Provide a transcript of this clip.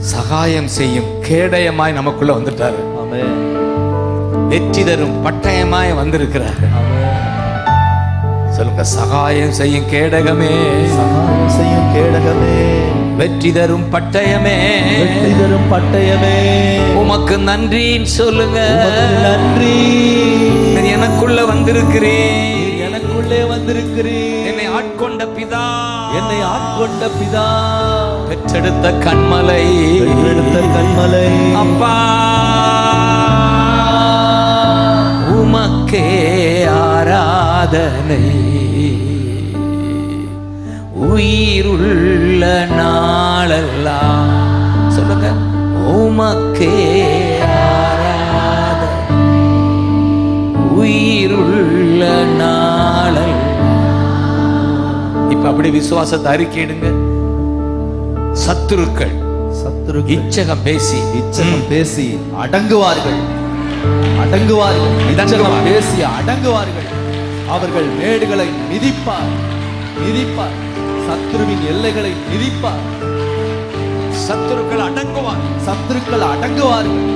சகாயம் செய்யும் கேடயமாய் நமக்குள்ள வந்துட்டாரு. வெற்றி தரும் பட்டயமாய் வந்திருக்கிறாரு. சொல்லுங்க சகாயம் செய்யும் கேடகமே. சகாயம் செய்யும் கேடகமே. வெற்றி தரும் பட்டயமே. வெற்றி தரும் பட்டயமே. உமக்கு நன்றின்னு சொல்லுங்க. நன்றி. எனக்குள்ள வந்திருக்கிறேன். எனக்குள்ளே வந்திருக்கிறீர் என்னை ஆட்கொண்ட பிதா. என்னை ஆட்கொண்ட பிதா. பெற்றெடுத்த கண்மலை. பெற்றெடுத்த கண்மலை. அப்பா உமக்கே ஆராதனை. உயிருள்ள நாளெல்லாம் சொல்லுங்க உமக்கே ஆராதனை. உயிருள்ள நாளெல்லாம். இப்ப அப்படி விசுவாசத்தை அறிக்கையிடுங்க. சத்துருக்கள். சத்துரு இச்சகம் பேசி. இச்சகம் பேசி அடங்குவார்கள். அடங்குவார்கள். இச்சகம் பேசி அடங்குவார்கள். அவர்கள் மேடுகளை மிதிப்பார். மிதிப்பார். சத்துருவின் எல்லைகளை மிதிப்பார். சத்துருக்கள் அடங்குவார். சத்துருக்கள் அடங்குவார்கள்.